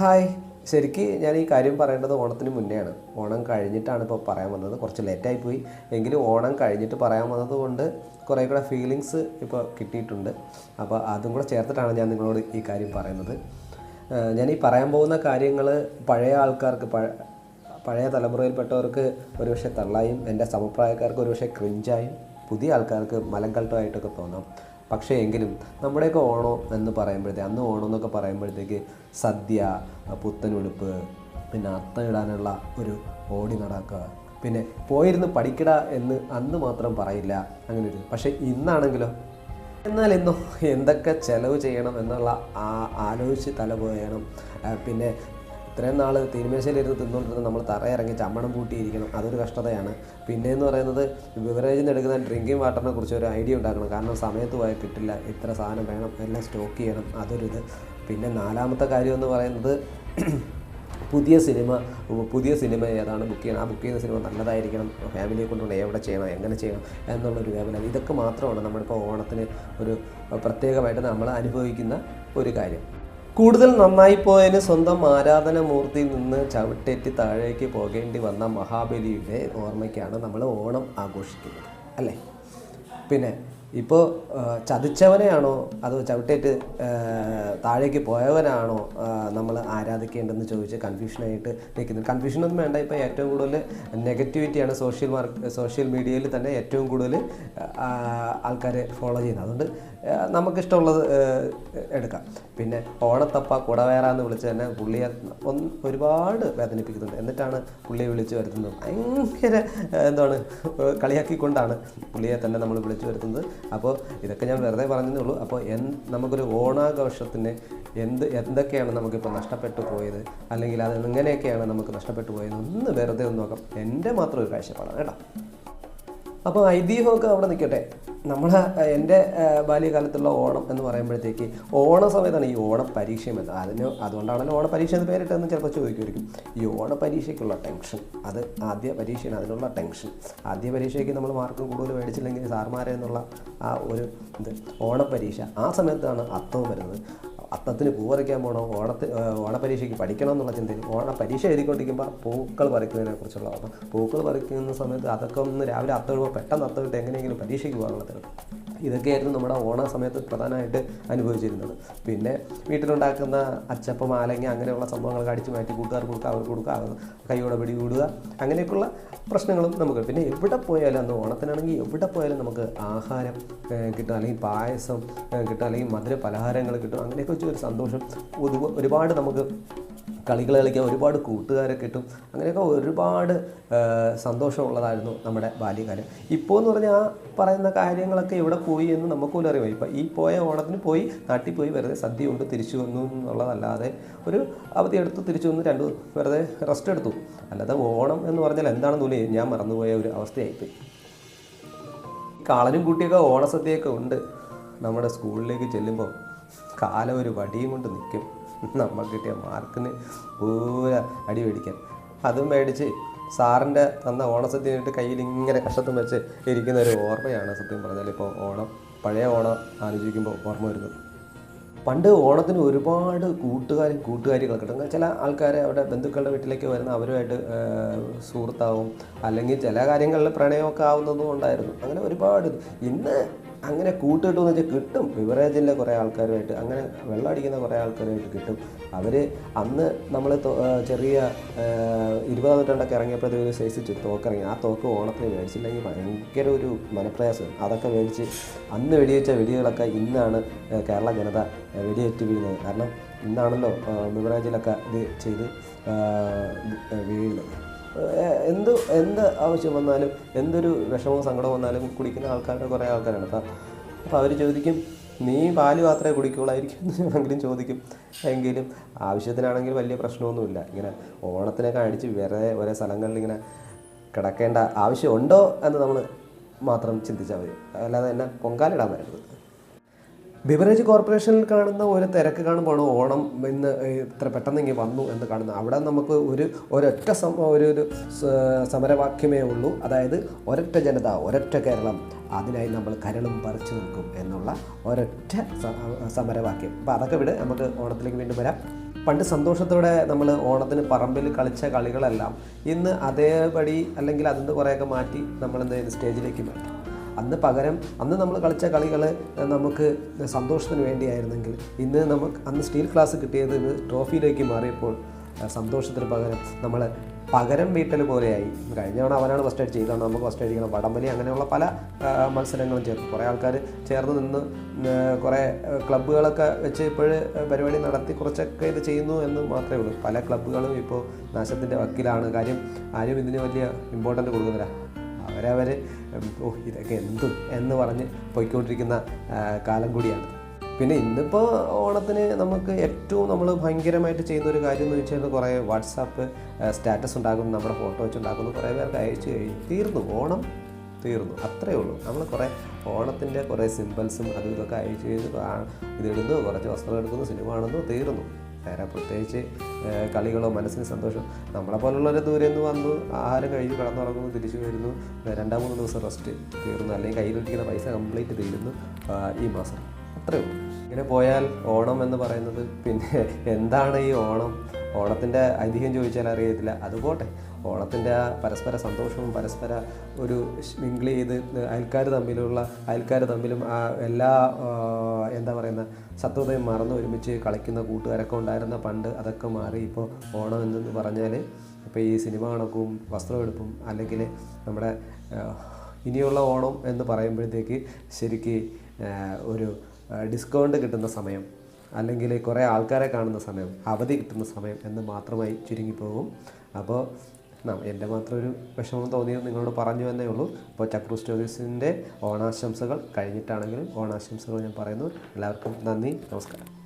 Hi. ശരിക്ക് ഞാൻ ഈ കാര്യം പറയേണ്ടത് ഓണത്തിന് മുന്നെയാണ്. ഓണം കഴിഞ്ഞിട്ടാണ് ഇപ്പോൾ പറയാൻ വന്നത്. കുറച്ച് ലേറ്റായി പോയി. എങ്കിലും ഓണം കഴിഞ്ഞിട്ട് പറയാൻ വന്നത് കൊണ്ട് കുറേ കൂടെ ഫീലിങ്സ് ഇപ്പോൾ കിട്ടിയിട്ടുണ്ട്. അപ്പോൾ അതും കൂടെ ചേർത്തിട്ടാണ് ഞാൻ നിങ്ങളോട് ഈ കാര്യം പറയുന്നത്. ഞാൻ ഈ പറയാൻ പോകുന്ന കാര്യങ്ങൾ പഴയ ആൾക്കാർക്ക് പഴയ തലമുറയിൽപ്പെട്ടവർക്ക് ഒരുപക്ഷെ തള്ളായും എന്റെ സമപ്രായക്കാർക്ക് ഒരുപക്ഷെ ക്രിഞ്ചായും പുതിയ ആൾക്കാർക്ക് മലങ്കൾട്ടമായിട്ടൊക്കെ തോന്നാം. പക്ഷേ എങ്കിലും നമ്മുടെയൊക്കെ ഓണം എന്ന് പറയുമ്പോഴത്തേക്ക് അന്ന് ഓണം എന്നൊക്കെ പറയുമ്പോഴത്തേക്ക് സദ്യ പുത്തൻ ഉടുപ്പ് പിന്നെ അത്തം ഇടാനുള്ള ഒരു ഓടി നടക്കുക. പിന്നെ പോയിരുന്ന് പഠിക്കട എന്ന് അന്ന് മാത്രം പറയില്ല. അങ്ങനെ ഒരു പക്ഷേ ഇന്നാണെങ്കിലോ? എന്നാൽ ഇന്നോ? എന്തൊക്കെ ചിലവ് ചെയ്യണം എന്നുള്ള ആ ആലോചിച്ച് തല പോയണം പിന്നെ ഇത്രയും നാൾ തിരുമേശയിലിരുന്ന് തിന്നുകൊണ്ടിരുന്ന നമ്മൾ തറയിറങ്ങി ചമ്മണം പൂട്ടിയിരിക്കണം. അതൊരു കഷ്ടതയാണ്. പിന്നെ എന്ന് പറയുന്നത് ബിവറേജിൽ നിന്ന് എടുക്കുന്ന ഡ്രിങ്കിങ് വാട്ടറിനെ കുറിച്ച് ഒരു ഐഡിയ ഉണ്ടാക്കണം. കാരണം സമയത്ത് പോയാൽ കിട്ടില്ല. ഇത്ര സാധനം വേണം. എല്ലാം സ്റ്റോക്ക് ചെയ്യണം. അതൊരിത് പിന്നെ നാലാമത്തെ കാര്യം എന്ന് പറയുന്നത് പുതിയ സിനിമ പുതിയ സിനിമ ഏതാണ് ബുക്ക് ചെയ്യണം? ആ ബുക്ക് ചെയ്യുന്ന സിനിമ നല്ലതായിരിക്കണം. ഫാമിലിയെ കൊണ്ടുകൊണ്ട് എവിടെ ചെയ്യണം? എങ്ങനെ ചെയ്യണം? എന്നുള്ളൊരു വേവല ഇതൊക്കെ മാത്രമാണ് നമ്മളിപ്പോൾ ഓണത്തിന് ഒരു പ്രത്യേകമായിട്ട് നമ്മൾ അനുഭവിക്കുന്ന ഒരു കാര്യം. കൂടുതൽ നന്നായി പോയതിന് സ്വന്തം ആരാധനമൂർത്തിയിൽ നിന്ന് ചവിട്ടേറ്റ് താഴേക്ക് പോകേണ്ടി വന്ന മഹാബലിയുടെ ഓർമ്മയ്ക്കാണ് നമ്മൾ ഓണം ആഘോഷിക്കുന്നത് അല്ലേ? പിന്നെ ഇപ്പോൾ ചതിച്ചവനെയാണോ അതോ ചവിട്ടേറ്റ് താഴേക്ക് പോയവനാണോ നമ്മൾ ആരാധിക്കേണ്ടതെന്ന് ചോദിച്ച് കൺഫ്യൂഷനായിട്ട് നിൽക്കുന്നത്? കൺഫ്യൂഷനൊന്നും വേണ്ട. ഇപ്പോൾ ഏറ്റവും കൂടുതൽ നെഗറ്റിവിറ്റിയാണ് സോഷ്യൽ മാർക്ക് സോഷ്യൽ മീഡിയയിൽ തന്നെ ഏറ്റവും കൂടുതൽ ആൾക്കാരെ ഫോളോ ചെയ്യുന്നത്. അതുകൊണ്ട് നമുക്കിഷ്ടമുള്ളത് എടുക്കാം. പിന്നെ ഓണത്തപ്പ കുടവേറ എന്ന് വിളിച്ച് തന്നെ പുള്ളിയെ ഒന്ന് ഒരുപാട് വേദനിപ്പിക്കുന്നുണ്ട്. എന്നിട്ടാണ് പുള്ളിയെ വിളിച്ചു വരുത്തുന്നത്. ഭയങ്കര എന്താണ് കളിയാക്കിക്കൊണ്ടാണ് പുള്ളിയെ തന്നെ നമ്മൾ വിളിച്ചു വരുത്തുന്നത്. അപ്പോൾ ഇതൊക്കെ ഞാൻ വെറുതെ പറഞ്ഞതേ ഉള്ളൂ. അപ്പോൾ എൻ നമുക്കൊരു ഓണാഘോഷത്തിന് എന്ത് എന്തൊക്കെയാണ് നമുക്കിപ്പോൾ നഷ്ടപ്പെട്ടു പോയത്? അല്ലെങ്കിൽ അത് എങ്ങനെയൊക്കെയാണ് നമുക്ക് നഷ്ടപ്പെട്ടു പോയത്? ഒന്ന് വെറുതെ ഒന്ന് നോക്കാം. എന്റെ മാത്രം ഒരു കാഴ്ചപ്പാടാണ് കേട്ടോ. അപ്പോൾ ഐതിഹ്യമൊക്കെ അവിടെ നിൽക്കട്ടെ. നമ്മൾ എന്റെ ബാല്യകാലത്തുള്ള ഓണം എന്ന് പറയുമ്പോഴത്തേക്ക് ഓണ സമയത്താണ് ഈ ഓണ പരീക്ഷയും എന്ന് അതിന് അതുകൊണ്ടാണല്ലോ ഓണ പരീക്ഷ എന്ന് പേരിട്ടെന്ന് ചിലപ്പോൾ ചോദിക്കുമായിരിക്കും. ഈ ഓണ പരീക്ഷയ്ക്കുള്ള ടെൻഷൻ അത് ആദ്യ പരീക്ഷയാണ് അതിനുള്ള ടെൻഷൻ. ആദ്യ പരീക്ഷയ്ക്ക് നമ്മൾ മാർക്ക് കൂടുതൽ മേടിച്ചില്ലെങ്കിൽ സാർമാരെ എന്നുള്ള ആ ഒരു ഇത് ഓണ പരീക്ഷ ആ സമയത്താണ് അത്തവും വരുന്നത്. അത്തത്തിന് പൂ പറിക്കാൻ പോകണം ഓണത്തിന് ഓണപരീക്ഷയ്ക്ക് പഠിക്കണം എന്നുള്ള ചിന്തയിൽ ഓണ പരീക്ഷ എഴുതിക്കൊണ്ടിരിക്കുമ്പോൾ പൂക്കൾ പറിക്കുന്നതിനെ കുറിച്ചുള്ള ഓർമ്മ പൂക്കൾ പറിക്കുന്ന സമയത്ത് അതൊക്കെ ഒന്ന് രാവിലെ അത്തം ഇടുമ്പോൾ പെട്ടെന്ന് അത്തം ഇട്ട് എങ്ങനെയെങ്കിലും പരീക്ഷയ്ക്ക് പോകാനുള്ള തിരക്ക്. ഇതൊക്കെയായിരുന്നു നമ്മുടെ ഓണ സമയത്ത് പ്രധാനമായിട്ട് അനുഭവിച്ചിരുന്നത്. പിന്നെ വീട്ടിലുണ്ടാക്കുന്ന അച്ചപ്പം ആലങ്ങ അങ്ങനെയുള്ള സംഭവങ്ങളൊക്കെ അടിച്ചു മാറ്റി കൂട്ടുകാർക്ക് കൊടുക്കുക അവർക്ക് കൊടുക്കുക കൈയോടെ പിടി കൂടുക അങ്ങനെയൊക്കെയുള്ള പ്രശ്നങ്ങളും നമുക്ക്. പിന്നെ എവിടെ പോയാലും അന്ന് ഓണത്തിനാണെങ്കിൽ എവിടെ പോയാലും നമുക്ക് ആഹാരം കിട്ടും. അല്ലെങ്കിൽ പായസം കിട്ടും. അല്ലെങ്കിൽ മധുര പലഹാരങ്ങൾ കിട്ടും. അങ്ങനെയൊക്കെ വെച്ച് ഒരു സന്തോഷം ഒരുപാട് നമുക്ക് കളികൾ കളിക്കാൻ ഒരുപാട് കൂട്ടുകാരെ കിട്ടും. അങ്ങനെയൊക്കെ ഒരുപാട് സന്തോഷമുള്ളതായിരുന്നു നമ്മുടെ ബാല്യകാലം. ഇപ്പോൾ എന്ന് പറഞ്ഞാൽ ആ പറയുന്ന കാര്യങ്ങളൊക്കെ ഇവിടെ പോയി എന്ന് നമുക്കും അറിയാം ഇപ്പം ഈ പോയ ഓണത്തിന് പോയി നാട്ടിൽ പോയി വെറുതെ സദ്യ കൊണ്ട് തിരിച്ചു വന്നു എന്നുള്ളതല്ലാതെ ഒരു അവധി എടുത്തു തിരിച്ചു വന്ന് രണ്ട് വെറുതെ റെസ്റ്റ് എടുത്തു. അല്ലാതെ ഓണം എന്ന് പറഞ്ഞാൽ എന്താണെന്ന് പോലും ഞാൻ മറന്നുപോയ ഒരു അവസ്ഥയായിപ്പോയി. കാളനും കൂട്ടിയൊക്കെ ഓണസദ്യയൊക്കെ ഉണ്ട്. നമ്മുടെ സ്കൂളിലേക്ക് ചെല്ലുമ്പോൾ കാലം ഒരു വടിയും കൊണ്ട് നിൽക്കും. നമുക്ക് കിട്ടിയ മാർക്കിന് പൂര അടി മേടിക്കാൻ. അതും മേടിച്ച് സാറിന്റെ തന്ന ഓണസദ്യ കഴിഞ്ഞിട്ട് കയ്യിൽ ഇങ്ങനെ കഷ്ടത്തും വെച്ച് ഇരിക്കുന്ന ഒരു ഓർമ്മയാണ് സത്യം പറഞ്ഞാൽ ഇപ്പോൾ ഓണം പഴയ ഓണം ആലോചിക്കുമ്പോൾ ഓർമ്മ വരുന്നത്. പണ്ട് ഓണത്തിന് ഒരുപാട് കൂട്ടുകാരും കൂട്ടുകാരികളൊക്കെ കിട്ടും ചില ആൾക്കാരെ അവിടെ ബന്ധുക്കളുടെ വീട്ടിലേക്ക് വരുന്ന അവരുമായിട്ട് സുഹൃത്താവും അല്ലെങ്കിൽ ചില കാര്യങ്ങളിൽ പ്രണയമൊക്കെ ആവുന്നതും ഉണ്ടായിരുന്നു. അങ്ങനെ ഒരുപാട്. ഇന്ന് അങ്ങനെ കൂട്ടുകിട്ടുമെന്ന് വെച്ചാൽ കിട്ടും. ബിവറേജിലെ കുറേ ആൾക്കാരുമായിട്ട് അങ്ങനെ വെള്ളം അടിക്കുന്ന കുറേ ആൾക്കാരുമായിട്ട് കിട്ടും. അവർ അന്ന് നമ്മൾ ചെറിയ ഇരുപതാം നൂറ്റാണ്ടൊക്കെ ഇറങ്ങിയപ്പോഴത്തേക്ക് ഒരു സൈസ് തോക്കിറങ്ങി. ആ തോക്ക് ഓണത്തിന് മേടിച്ചില്ലെങ്കിൽ ഭയങ്കര ഒരു മനപ്രയാസം അതൊക്കെ മേടിച്ച് അന്ന് വെടിവെച്ച വെടികളൊക്കെ ഇന്നാണ് കേരള ജനത വെടിയേറ്റ് വീഴുന്നത് കാരണം ഇന്നാണല്ലോ ബിവറേജിലൊക്കെ ഇത് ചെയ്ത് വീഴുന്നത്. എന്ത് എന്ത് ആവശ്യം വന്നാലും എന്തൊരു വിഷമവും സങ്കടവും വന്നാലും കുടിക്കുന്ന ആൾക്കാരുടെ കുറേ ആൾക്കാരാണ്. അപ്പം അപ്പോൾ അവർ ചോദിക്കും നീ പാൽ മാത്രമേ കുടിക്കുള്ളായിരിക്കും എന്നെങ്കിലും ചോദിക്കും. എങ്കിലും ആവശ്യത്തിനാണെങ്കിൽ വലിയ പ്രശ്നമൊന്നുമില്ല. ഇങ്ങനെ ഓണത്തിനൊക്കെ അടിച്ച് വേറെ ഓരോ സ്ഥലങ്ങളിൽ ഇങ്ങനെ കിടക്കേണ്ട ആവശ്യമുണ്ടോ എന്ന് നമ്മൾ മാത്രം ചിന്തിച്ചാൽ മതി. അല്ലാതെ എന്നെ പൊങ്കാലിടാൻ വരരുത്. ബിവറേജ് കോർപ്പറേഷനിൽ കാണുന്ന ഒരു തിരക്ക് കാണുമ്പോൾ ഓണം ഇന്ന് ഇത്ര പെട്ടെന്ന് ഇങ്ങനെ വന്നു എന്ന് കാണുന്നത്? അവിടെ നമുക്ക് ഒരു ഒരൊറ്റ സം ഒരു ഒരു സമരവാക്യമേ ഉള്ളൂ. അതായത് ഒരൊറ്റ ജനത ഒരൊറ്റ കേരളം അതിനായി നമ്മൾ കരളും പറിച്ചു നിൽക്കും എന്നുള്ള ഒരൊറ്റ സമരവാക്യം. അപ്പോൾ അതൊക്കെ വിട് നമുക്ക് ഓണത്തിലേക്ക് വീണ്ടും വരാം. പണ്ട് സന്തോഷത്തോടെ നമ്മൾ ഓണത്തിന് പറമ്പിൽ കളിച്ച കളികളെല്ലാം ഇന്ന് അതേപടി അല്ലെങ്കിൽ അതിന് കുറേയൊക്കെ മാറ്റി നമ്മൾ എന്ത് സ്റ്റേജിലേക്ക് മാറ്റി. അന്ന് പകരം അന്ന് നമ്മൾ കളിച്ച കളികൾ നമുക്ക് സന്തോഷത്തിന് വേണ്ടിയായിരുന്നെങ്കിൽ ഇന്ന് നമുക്ക് അന്ന് സ്റ്റീൽ ക്ലാസ് കിട്ടിയത് ട്രോഫിയിലേക്ക് മാറിയപ്പോൾ സന്തോഷത്തിന് പകരം നമ്മൾ പകരം വീട്ടൽ പോലെയായി. കഴിഞ്ഞ തവണ അവനാണ് ഫസ്റ്റ് എയ്ഡ് ചെയ്തതാണ് നമുക്ക് ഫസ്റ്റ് ചെയ്യണം. വടംവലി അങ്ങനെയുള്ള പല മത്സരങ്ങളും ചേർത്ത് കുറേ ആൾക്കാർ ചേർന്ന് നിന്ന് കുറേ ക്ലബ്ബുകളൊക്കെ വെച്ച് ഇപ്പോൾ പരിപാടി നടത്തി കുറച്ചൊക്കെ ഇത് ചെയ്യുന്നു എന്ന് മാത്രമേ ഉള്ളൂ. പല ക്ലബ്ബുകളും ഇപ്പോൾ നാശത്തിന്റെ വക്കിലാണ്. കാര്യം ആരും ഇതിന് വലിയ ഇമ്പോർട്ടന്റ് കൊടുക്കുന്നില്ല. അവരവർ ഓ ഇതൊക്കെ എന്തും എന്ന് പറഞ്ഞ് പോയിക്കൊണ്ടിരിക്കുന്ന കാലം കൂടിയാണ്. പിന്നെ ഇന്നിപ്പോൾ ഓണത്തിന് നമുക്ക് ഏറ്റവും നമ്മൾ ഭയങ്കരമായിട്ട് ചെയ്യുന്ന ഒരു കാര്യം എന്ന് വെച്ചാൽ കുറേ വാട്സാപ്പ് സ്റ്റാറ്റസ് ഉണ്ടാക്കുന്നു നമ്മുടെ ഫോട്ടോ വെച്ച് ഉണ്ടാക്കുന്നു കുറേ പേർക്ക് അയച്ചു കഴിഞ്ഞു തീർന്നു ഓണം തീർന്നു അത്രയേ ഉള്ളൂ. നമ്മൾ കുറേ ഓണത്തിന്റെ കുറേ സിമ്പിൾസും അതും ഇതൊക്കെ അയച്ചു കഴിഞ്ഞ് ഇതിടുന്നു കുറച്ച് വസ്ത്രം എടുക്കുന്നു സിനിമ കാണുന്നു തീർന്നു. വേറെ പ്രത്യേകിച്ച് കളികളോ മനസ്സിന് സന്തോഷം നമ്മളെ പോലുള്ളവരെ ദൂരെ നിന്ന് വന്നു ആഹാരം കഴിച്ചു കിടന്നുറങ്ങുന്നു തിരിച്ചു വരുന്നു. രണ്ടാം മൂന്ന് ദിവസം റെസ്റ്റ് തീർന്നു. അല്ലെങ്കിൽ കയ്യിലിരിക്കുന്ന പൈസ കംപ്ലീറ്റ് തീരുന്നു. ഈ മാസം. അത്രയേ ഉള്ളൂ. ഇങ്ങനെ പോയാൽ ഓണം എന്ന് പറയുന്നത് പിന്നെ എന്താണ് ഈ ഓണം? ഓണത്തിന്റെ ഐതിഹ്യം ചോദിച്ചാൽ അറിയത്തില്ല. അതുപോട്ടെ ഓണത്തിന്റെ ആ പരസ്പര സന്തോഷവും പരസ്പര ഒരു മിങ്കിൾ ചെയ്ത് അയൽക്കാർ തമ്മിലുള്ള അയൽക്കാർ തമ്മിലും ആ എല്ലാ എന്താ പറയുന്ന സത്വതയും മറന്ന് ഒരുമിച്ച് കളിക്കുന്ന കൂട്ടുകാരൊക്കെ ഉണ്ടായിരുന്ന പണ്ട് അതൊക്കെ മാറി ഇപ്പോൾ ഓണം എന്ന് പറഞ്ഞാൽ ഇപ്പോൾ ഈ സിനിമ കണക്കും വസ്ത്രമെടുപ്പും അല്ലെങ്കിൽ നമ്മുടെ ഇനിയുള്ള ഓണം എന്ന് പറയുമ്പോഴത്തേക്ക് ശരിക്ക് ഒരു ഡിസ്കൗണ്ട് കിട്ടുന്ന സമയം അല്ലെങ്കിൽ കുറേ ആൾക്കാരെ കാണുന്ന സമയം അവധി കിട്ടുന്ന സമയം എന്ന് മാത്രമായി ചുരുങ്ങിപ്പോകും. അപ്പോൾ എന്റെ മാത്രം ഒരു വിഷമം തോന്നിയത് നിങ്ങളോട് പറഞ്ഞു എന്നേ ഉള്ളൂ. അപ്പോൾ ചക്രു സ്റ്റോറീസിന്റെ ഓണാശംസകൾ കഴിഞ്ഞിട്ടാണെങ്കിലും ഓണാശംസകൾ ഞാൻ പറയുന്നു. എല്ലാവർക്കും നന്ദി നമസ്കാരം.